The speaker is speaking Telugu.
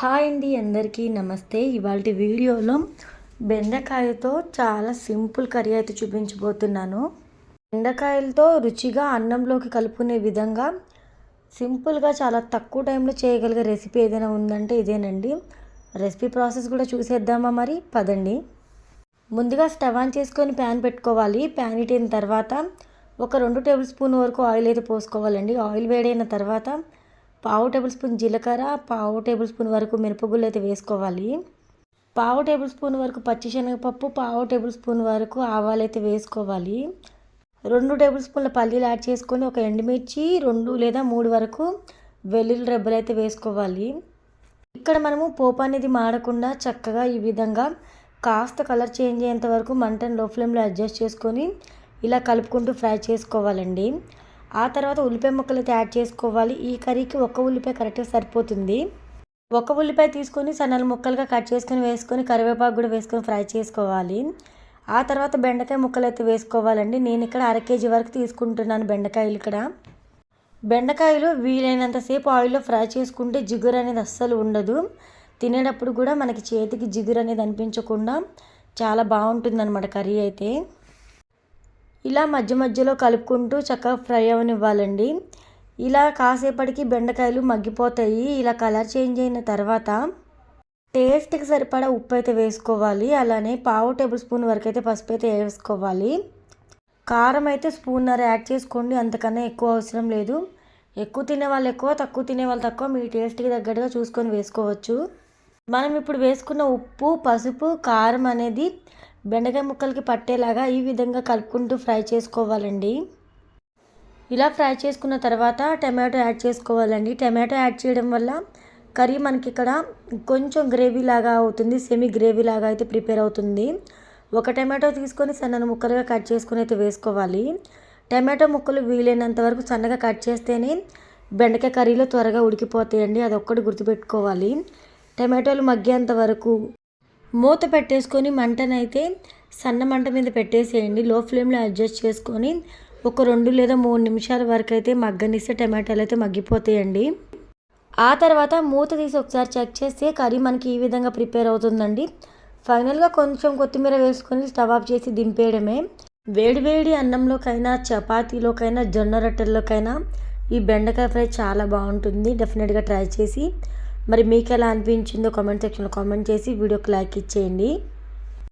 హాయ్ అండి అందరికీ నమస్తే. ఇవాళ వీడియోలో బెండకాయతో చాలా సింపుల్ కర్రీ అయితే చూపించబోతున్నాను. బెండకాయలతో రుచిగా అన్నంలోకి కలుపుకునే విధంగా సింపుల్గా చాలా తక్కువ టైంలో చేయగలిగే రెసిపీ ఏదైనా ఉందంటే ఇదేనండి. రెసిపీ ప్రాసెస్ కూడా చూసేద్దామా మరి? పదండి. ముందుగా స్టవ్ ఆన్ చేసుకొని ప్యాన్ పెట్టుకోవాలి. ప్యాన్ ఇట్టిన తర్వాత ఒక రెండు టేబుల్ స్పూన్ వరకు ఆయిల్ అయితే పోసుకోవాలండి. ఆయిల్ వేడైన తర్వాత పావు టేబుల్ స్పూన్ జీలకర్ర పావు టేబుల్ స్పూన్ వరకు మినపగుళ్ళు అయితే వేసుకోవాలి. పావు టేబుల్ స్పూన్ వరకు పచ్చిశనగపప్పు పావు టేబుల్ స్పూన్ వరకు ఆవాలు అయితే వేసుకోవాలి. రెండు టేబుల్ స్పూన్ల పల్లీలు యాడ్ చేసుకొని ఒక ఎండుమిర్చి రెండు లేదా మూడు వరకు వెల్లుల్లి రెబ్బలు అయితే వేసుకోవాలి. ఇక్కడ మనము పోపు అనేది మాడకుండా చక్కగా ఈ విధంగా కాస్త కలర్ చేంజ్ అయ్యేంత వరకు మంటను లో ఫ్లేమ్లో అడ్జస్ట్ చేసుకొని ఇలా కలుపుకుంటూ ఫ్రై చేసుకోవాలండి. ఆ తర్వాత ఉల్లిపాయ ముక్కలు అయితే యాడ్ చేసుకోవాలి. ఈ కర్రీకి ఒక ఉల్లిపాయ కరెక్ట్గా సరిపోతుంది. ఒక ఉల్లిపాయ తీసుకొని సన్నలు ముక్కలుగా కట్ చేసుకొని వేసుకొని కరివేపాకు కూడా వేసుకొని ఫ్రై చేసుకోవాలి. ఆ తర్వాత బెండకాయ ముక్కలు అయితే వేసుకోవాలండి. నేను ఇక్కడ అర కేజీ వరకు తీసుకుంటున్నాను బెండకాయలు ఇక్కడ. బెండకాయలు వీలైనంతసేపు ఆయిల్లో ఫ్రై చేసుకుంటే జిగురు అనేది అస్సలు ఉండదు. తినేటప్పుడు కూడా మనకి చేతికి జిగురు అనేది అనిపించకుండా చాలా బాగుంటుంది అనమాట కర్రీ అయితే. ఇలా మధ్య మధ్యలో కలుపుకుంటూ చక్కగా ఫ్రై అవనివ్వాలండి. ఇలా కాసేపటికి బెండకాయలు మగ్గిపోతాయి. ఇలా కలర్ చేంజ్ అయిన తర్వాత టేస్ట్కి సరిపడా ఉప్పు అయితే వేసుకోవాలి. అలానే పావు టేబుల్ స్పూన్ వరకు అయితే పసుపు అయితే వేసుకోవాలి. కారం అయితే స్పూన్నర యాడ్ చేసుకోండి. అంతకన్నా ఎక్కువ అవసరం లేదు. ఎక్కువ తినే వాళ్ళు ఎక్కువ తక్కువ తినే వాళ్ళు తక్కువ మీ టేస్ట్కి తగ్గట్టుగా చూసుకొని వేసుకోవచ్చు. మనం ఇప్పుడు వేసుకున్న ఉప్పు పసుపు కారం అనేది బెండకాయ ముక్కలకి పట్టేలాగా ఈ విధంగా కలుపుకుంటూ ఫ్రై చేసుకోవాలండి. ఇలా ఫ్రై చేసుకున్న తర్వాత టమాటో యాడ్ చేసుకోవాలండి. టమాటో యాడ్ చేయడం వల్ల కర్రీ మనకి ఇక్కడ కొంచెం గ్రేవీ లాగా అవుతుంది సెమీ గ్రేవీ లాగా అయితే ప్రిపేర్ అవుతుంది. ఒక టమాటో తీసుకొని సన్నని ముక్కలుగా కట్ చేసుకొని అయితే వేసుకోవాలి. టమాటో ముక్కలు వీలైనంత వరకు సన్నగా కట్ చేస్తేనే బెండకాయ కర్రీలో త్వరగా ఉడికిపోతాయండి. అది ఒక్కటి గుర్తుపెట్టుకోవాలి. టమాటోలు మగ్గేంత వరకు మూత పెట్టేసుకొని మంటనైతే సన్న మంట మీద పెట్టేసేయండి. లో ఫ్లేమ్లో అడ్జస్ట్ చేసుకొని ఒక రెండు లేదా మూడు నిమిషాల వరకు అయితే మగ్గనిస్తే టమాటాలు అయితే మగ్గిపోతాయండి. ఆ తర్వాత మూత తీసి ఒకసారి చెక్ చేస్తే కర్రీ మనకి ఈ విధంగా ప్రిపేర్ అవుతుందండి. ఫైనల్గా కొంచెం కొత్తిమీర వేసుకొని స్టవ్ ఆఫ్ చేసి దింపేయడమే. వేడివేడి అన్నంలోకైనా చపాతీలోకైనా జొన్న రొట్టెల్లోకైనా ఈ బెండకాయ ఫ్రై చాలా బాగుంటుంది. డెఫినెట్గా ట్రై చేసి మరి మీకు ఎలా అనిపించిందో కామెంట్ సెక్షన్లో కామెంట్ చేసి వీడియోకి లైక్ ఇచ్చేయండి.